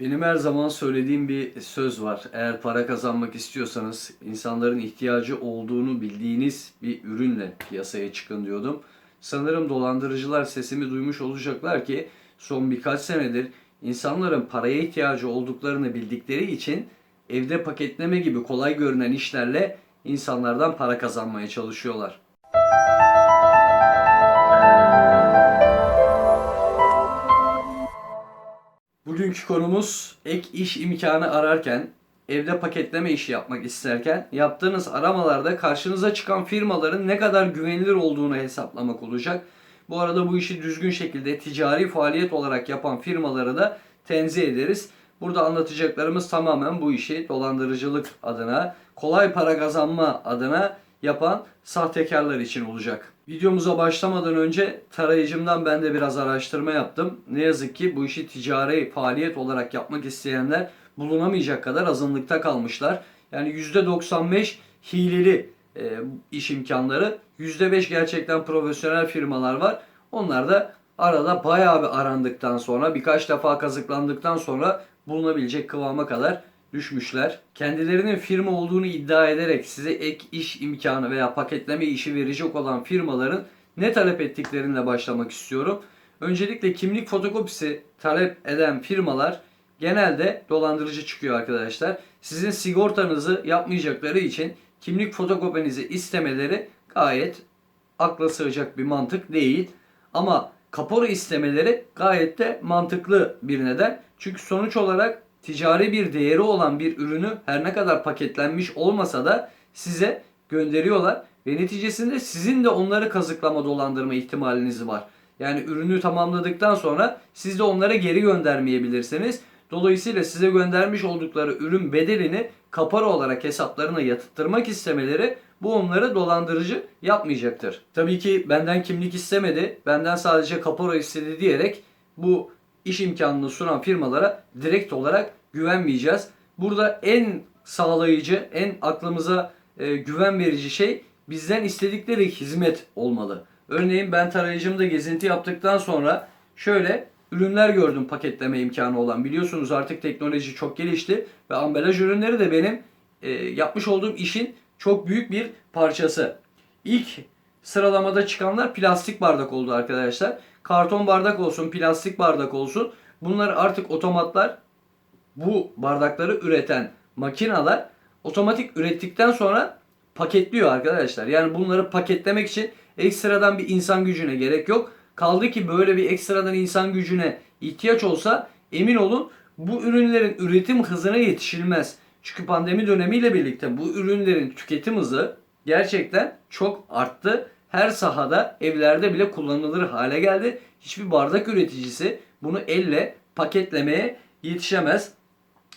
Benim her zaman söylediğim bir söz var. Eğer para kazanmak istiyorsanız insanların ihtiyacı olduğunu bildiğiniz bir ürünle piyasaya çıkın diyordum. Sanırım dolandırıcılar sesimi duymuş olacaklar ki son birkaç senedir insanların paraya ihtiyacı olduklarını bildikleri için evde paketleme gibi kolay görünen işlerle insanlardan para kazanmaya çalışıyorlar. Bugünkü konumuz ek iş imkanı ararken, evde paketleme işi yapmak isterken yaptığınız aramalarda karşınıza çıkan firmaların ne kadar güvenilir olduğunu hesaplamak olacak. Bu arada bu işi düzgün şekilde ticari faaliyet olarak yapan firmaları da tenzih ederiz. Burada anlatacaklarımız tamamen bu işi dolandırıcılık adına, kolay para kazanma adına yapan sahtekarlar için olacak. Videomuza başlamadan önce tarayıcımdan ben de biraz araştırma yaptım. Ne yazık ki bu işi ticari faaliyet olarak yapmak isteyenler bulunamayacak kadar azınlıkta kalmışlar. Yani %95 hileli e, iş imkanları, %5 gerçekten profesyonel firmalar var. Onlar da arada bayağı bir arandıktan sonra, birkaç defa kazıklandıktan sonra bulunabilecek kıvama kadar düşmüşler. Kendilerinin firma olduğunu iddia ederek size ek iş imkanı veya paketleme işi verecek olan firmaların ne talep ettiklerinle başlamak istiyorum. Öncelikle kimlik fotokopisi talep eden firmalar genelde dolandırıcı çıkıyor arkadaşlar. Sizin sigortanızı yapmayacakları için kimlik fotokopinizi istemeleri gayet akla sığacak bir mantık değil. Ama kapora istemeleri gayet de mantıklı bir neden. Çünkü sonuç olarak ticari bir değeri olan bir ürünü her ne kadar paketlenmiş olmasa da size gönderiyorlar ve neticesinde sizin de onları kazıklama dolandırma ihtimaliniz var. Yani ürünü tamamladıktan sonra siz de onlara geri göndermeyebilirsiniz. Dolayısıyla size göndermiş oldukları ürün bedelini kapara olarak hesaplarına yatırtmak istemeleri bu onları dolandırıcı yapmayacaktır. Tabii ki benden kimlik istemedi, benden sadece kapora istedi diyerek bu iş imkanını sunan firmalara direkt olarak güvenmeyeceğiz. Burada en sağlayıcı, en aklımıza e, güven verici şey bizden istedikleri hizmet olmalı. Örneğin ben tarayıcımda gezinti yaptıktan sonra şöyle ürünler gördüm paketleme imkanı olan. Biliyorsunuz artık teknoloji çok gelişti ve ambalaj ürünleri de benim e, yapmış olduğum işin çok büyük bir parçası. İlk sıralamada çıkanlar plastik bardak oldu arkadaşlar. Karton bardak olsun, plastik bardak olsun. Bunlar artık otomatlar bu bardakları üreten makineler otomatik ürettikten sonra paketliyor arkadaşlar. Yani bunları paketlemek için ekstradan bir insan gücüne gerek yok. Kaldı ki böyle bir ekstradan insan gücüne ihtiyaç olsa emin olun bu ürünlerin üretim hızına yetişilmez. Çünkü pandemi dönemiyle birlikte bu ürünlerin tüketim hızı gerçekten çok arttı. Her sahada evlerde bile kullanılır hale geldi. Hiçbir bardak üreticisi bunu elle paketlemeye yetişemez.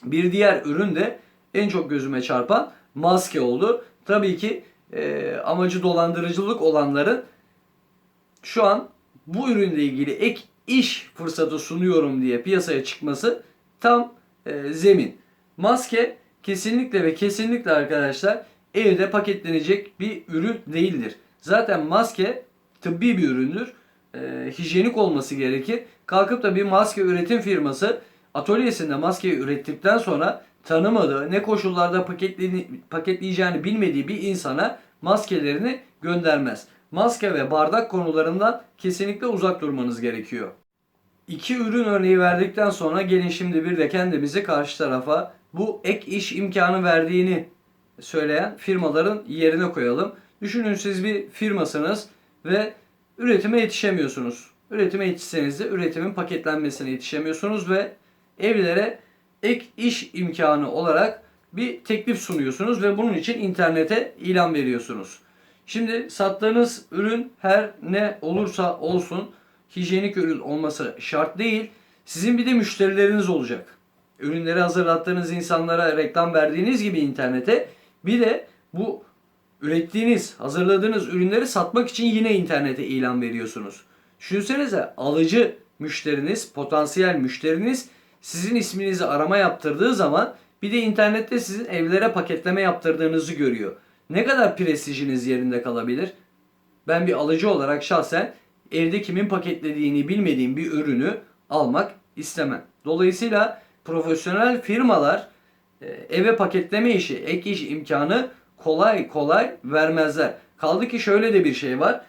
Bir diğer ürün de en çok gözüme çarpan maske oldu. Tabii ki e, amacı dolandırıcılık olanların şu an bu ürünle ilgili ek iş fırsatı sunuyorum diye piyasaya çıkması tam e, zemin. Maske kesinlikle ve kesinlikle arkadaşlar evde paketlenecek bir ürün değildir. Zaten maske tıbbi bir üründür. E, hijyenik olması gerekir. Kalkıp da bir maske üretim firması atölyesinde maskeyi ürettikten sonra tanımadığı, ne koşullarda paketleyeceğini bilmediği bir insana maskelerini göndermez. Maske ve bardak konularından kesinlikle uzak durmanız gerekiyor. İki ürün örneği verdikten sonra gelin şimdi bir de kendimizi karşı tarafa bu ek iş imkanı verdiğini söyleyen firmaların yerine koyalım. Düşünün siz bir firmasınız ve üretime yetişemiyorsunuz. Üretime yetişseniz de üretimin paketlenmesine yetişemiyorsunuz ve evlere ek iş imkanı olarak bir teklif sunuyorsunuz ve bunun için internete ilan veriyorsunuz. Şimdi sattığınız ürün her ne olursa olsun hijyenik ürün olması şart değil. Sizin bir de müşterileriniz olacak. Ürünleri hazırlattığınız insanlara reklam verdiğiniz gibi internete bir de bu ürettiğiniz, hazırladığınız ürünleri satmak için yine internete ilan veriyorsunuz. Düşünsenize alıcı müşteriniz, potansiyel müşteriniz sizin isminizi arama yaptırdığı zaman bir de internette sizin evlere paketleme yaptırdığınızı görüyor. Ne kadar prestijiniz yerinde kalabilir? Ben bir alıcı olarak şahsen evde kimin paketlediğini bilmediğim bir ürünü almak istemem. Dolayısıyla profesyonel firmalar e, eve paketleme işi, ek iş imkanı kolay kolay vermezler. Kaldı ki şöyle de bir şey var.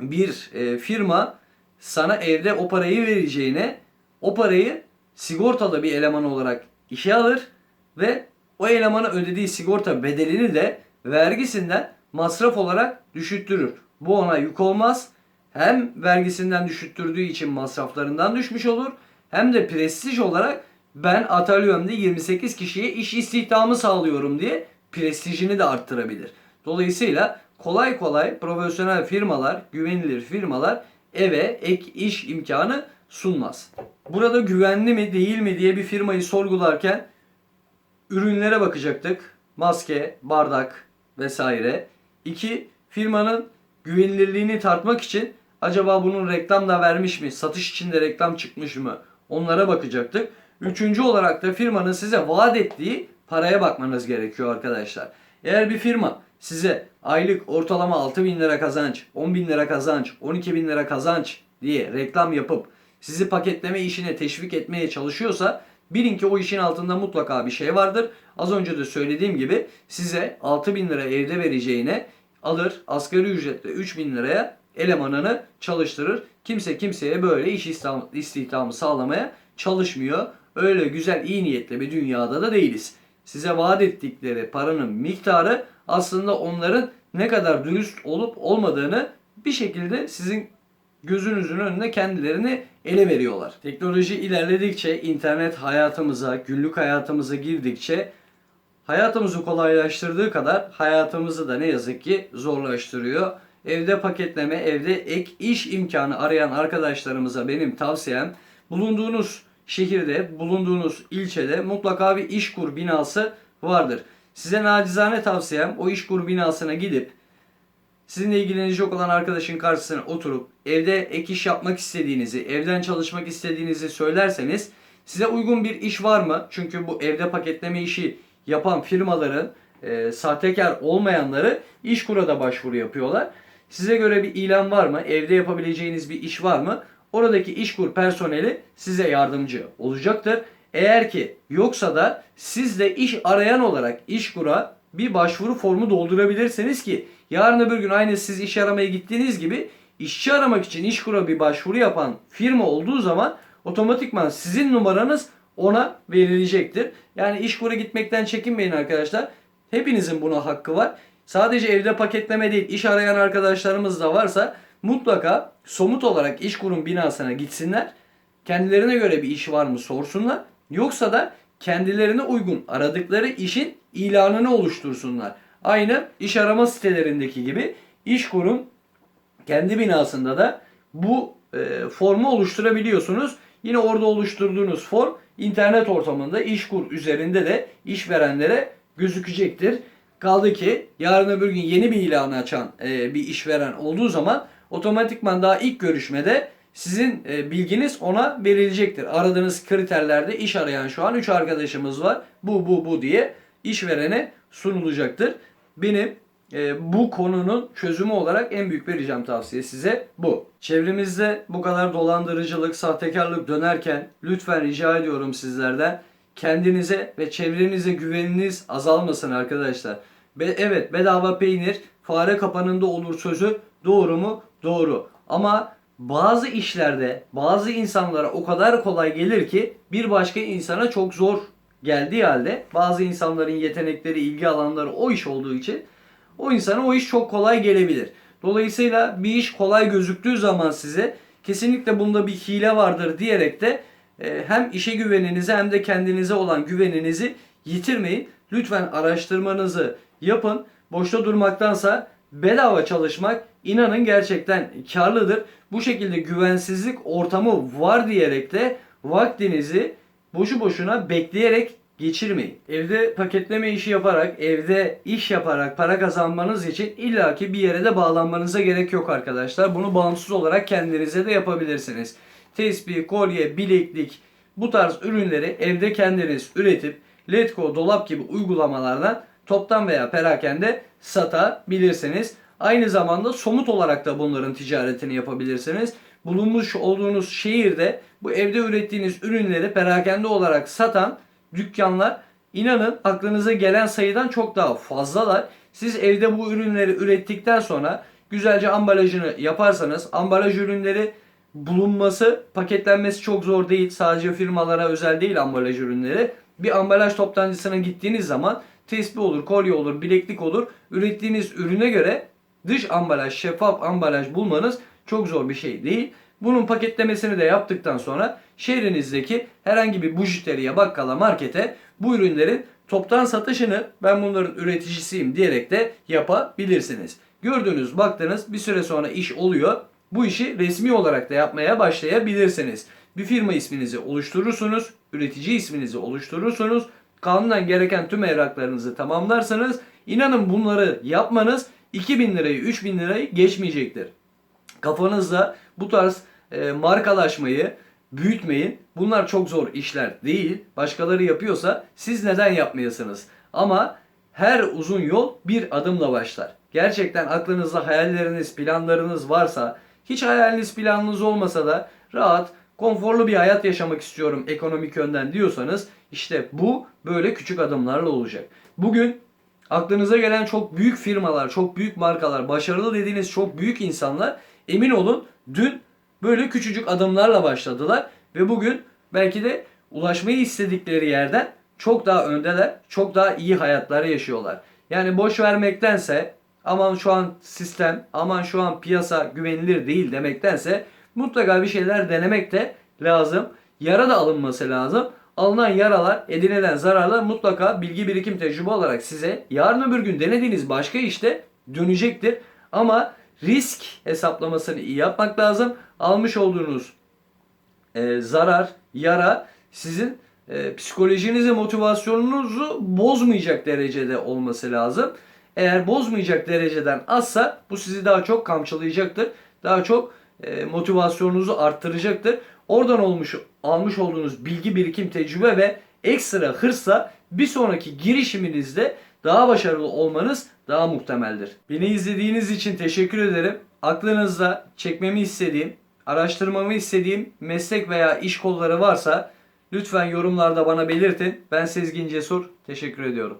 Bir e, firma sana evde o parayı vereceğine o parayı sigortalı bir eleman olarak işe alır ve o elemana ödediği sigorta bedelini de vergisinden masraf olarak düşüttürür. Bu ona yük olmaz. Hem vergisinden düşüttürdüğü için masraflarından düşmüş olur hem de prestij olarak ben atölyemde 28 kişiye iş istihdamı sağlıyorum diye prestijini de arttırabilir. Dolayısıyla kolay kolay profesyonel firmalar, güvenilir firmalar eve ek iş imkanı sunmaz. Burada güvenli mi değil mi diye bir firmayı sorgularken ürünlere bakacaktık. Maske, bardak vesaire. İki, firmanın güvenilirliğini tartmak için acaba bunun reklam da vermiş mi? Satış için de reklam çıkmış mı? Onlara bakacaktık. Üçüncü olarak da firmanın size vaat ettiği paraya bakmanız gerekiyor arkadaşlar. Eğer bir firma size aylık ortalama 6 bin lira kazanç, 10 bin lira kazanç, 12 bin lira kazanç diye reklam yapıp sizi paketleme işine teşvik etmeye çalışıyorsa bilin ki o işin altında mutlaka bir şey vardır. Az önce de söylediğim gibi size 6 bin lira evde vereceğine alır asgari ücretle 3 bin liraya elemanını çalıştırır. Kimse kimseye böyle iş istihdam- istihdamı sağlamaya çalışmıyor. Öyle güzel iyi niyetli bir dünyada da değiliz. Size vaat ettikleri paranın miktarı aslında onların ne kadar dürüst olup olmadığını bir şekilde sizin gözünüzün önünde kendilerini ele veriyorlar. Teknoloji ilerledikçe, internet hayatımıza, günlük hayatımıza girdikçe hayatımızı kolaylaştırdığı kadar hayatımızı da ne yazık ki zorlaştırıyor. Evde paketleme, evde ek iş imkanı arayan arkadaşlarımıza benim tavsiyem bulunduğunuz şehirde, bulunduğunuz ilçede mutlaka bir işkur binası vardır. Size nacizane tavsiyem o işkur binasına gidip sizinle ilgilenecek olan arkadaşın karşısına oturup evde ek iş yapmak istediğinizi, evden çalışmak istediğinizi söylerseniz size uygun bir iş var mı? Çünkü bu evde paketleme işi yapan firmaların e, sahtekar olmayanları İşkur'a da başvuru yapıyorlar. Size göre bir ilan var mı? Evde yapabileceğiniz bir iş var mı? Oradaki İşkur personeli size yardımcı olacaktır. Eğer ki yoksa da siz de iş arayan olarak İşkur'a bir başvuru formu doldurabilirsiniz ki yarın öbür gün aynı siz iş aramaya gittiğiniz gibi işçi aramak için İşkur'a bir başvuru yapan firma olduğu zaman otomatikman sizin numaranız ona verilecektir. Yani İşkur'a gitmekten çekinmeyin arkadaşlar. Hepinizin buna hakkı var. Sadece evde paketleme değil iş arayan arkadaşlarımız da varsa mutlaka somut olarak İşkur'un binasına gitsinler. Kendilerine göre bir iş var mı sorsunlar. Yoksa da kendilerine uygun aradıkları işin ilanını oluştursunlar. Aynı iş arama sitelerindeki gibi İşkur'un kendi binasında da bu e, formu oluşturabiliyorsunuz. Yine orada oluşturduğunuz form internet ortamında İşkur üzerinde de işverenlere gözükecektir. Kaldı ki yarın öbür gün yeni bir ilanı açan e, bir işveren olduğu zaman otomatikman daha ilk görüşmede sizin e, bilginiz ona verilecektir. Aradığınız kriterlerde iş arayan şu an 3 arkadaşımız var. Bu bu bu diye işverene sunulacaktır. Benim e, bu konunun çözümü olarak en büyük vereceğim tavsiye size bu. Çevremizde bu kadar dolandırıcılık, sahtekarlık dönerken lütfen rica ediyorum sizlerden kendinize ve çevrenize güveniniz azalmasın arkadaşlar. Be evet bedava peynir fare kapanında olur sözü doğru mu? Doğru. Ama bazı işlerde bazı insanlara o kadar kolay gelir ki bir başka insana çok zor geldiği halde bazı insanların yetenekleri, ilgi alanları o iş olduğu için o insana o iş çok kolay gelebilir. Dolayısıyla bir iş kolay gözüktüğü zaman size kesinlikle bunda bir hile vardır diyerek de e, hem işe güveninizi hem de kendinize olan güveninizi yitirmeyin. Lütfen araştırmanızı yapın. Boşta durmaktansa bedava çalışmak inanın gerçekten karlıdır. Bu şekilde güvensizlik ortamı var diyerek de vaktinizi boşu boşuna bekleyerek geçirmeyin. Evde paketleme işi yaparak, evde iş yaparak para kazanmanız için illaki bir yere de bağlanmanıza gerek yok arkadaşlar. Bunu bağımsız olarak kendinize de yapabilirsiniz. Tespih, kolye, bileklik bu tarz ürünleri evde kendiniz üretip Letgo, dolap gibi uygulamalardan toptan veya perakende satabilirsiniz. Aynı zamanda somut olarak da bunların ticaretini yapabilirsiniz. bulunmuş olduğunuz şehirde bu evde ürettiğiniz ürünleri perakende olarak satan dükkanlar inanın aklınıza gelen sayıdan çok daha fazlalar. Siz evde bu ürünleri ürettikten sonra güzelce ambalajını yaparsanız ambalaj ürünleri bulunması, paketlenmesi çok zor değil. Sadece firmalara özel değil ambalaj ürünleri. Bir ambalaj toptancısına gittiğiniz zaman tespih olur, kolye olur, bileklik olur. Ürettiğiniz ürüne göre dış ambalaj, şeffaf ambalaj bulmanız çok zor bir şey değil. Bunun paketlemesini de yaptıktan sonra şehrinizdeki herhangi bir bujiteriye, bakkala, markete bu ürünlerin toptan satışını ben bunların üreticisiyim diyerek de yapabilirsiniz. Gördüğünüz, baktığınız bir süre sonra iş oluyor. Bu işi resmi olarak da yapmaya başlayabilirsiniz. Bir firma isminizi oluşturursunuz, üretici isminizi oluşturursunuz. Kanunen gereken tüm evraklarınızı tamamlarsanız inanın bunları yapmanız 2000 lirayı 3000 lirayı geçmeyecektir. Kafanızda bu tarz e, markalaşmayı büyütmeyin. Bunlar çok zor işler değil. Başkaları yapıyorsa siz neden yapmayasınız? Ama her uzun yol bir adımla başlar. Gerçekten aklınızda hayalleriniz, planlarınız varsa, hiç hayaliniz, planınız olmasa da rahat, konforlu bir hayat yaşamak istiyorum ekonomik yönden diyorsanız işte bu böyle küçük adımlarla olacak. Bugün aklınıza gelen çok büyük firmalar, çok büyük markalar, başarılı dediğiniz çok büyük insanlar emin olun dün böyle küçücük adımlarla başladılar ve bugün belki de ulaşmayı istedikleri yerden çok daha öndeler, çok daha iyi hayatlar yaşıyorlar. Yani boş vermektense aman şu an sistem, aman şu an piyasa güvenilir değil demektense mutlaka bir şeyler denemek de lazım. Yara da alınması lazım. Alınan yaralar, edinilen zararlar mutlaka bilgi birikim tecrübe olarak size yarın öbür gün denediğiniz başka işte dönecektir. Ama risk hesaplamasını iyi yapmak lazım. Almış olduğunuz e, zarar, yara sizin e, psikolojinizi, motivasyonunuzu bozmayacak derecede olması lazım. Eğer bozmayacak dereceden azsa bu sizi daha çok kamçılayacaktır. Daha çok e, motivasyonunuzu arttıracaktır. Oradan olmuş almış olduğunuz bilgi birikim, tecrübe ve ekstra hırsla bir sonraki girişiminizde daha başarılı olmanız daha muhtemeldir. Beni izlediğiniz için teşekkür ederim. Aklınızda çekmemi istediğim, araştırmamı istediğim meslek veya iş kolları varsa lütfen yorumlarda bana belirtin. Ben Sezgin Cesur. Teşekkür ediyorum.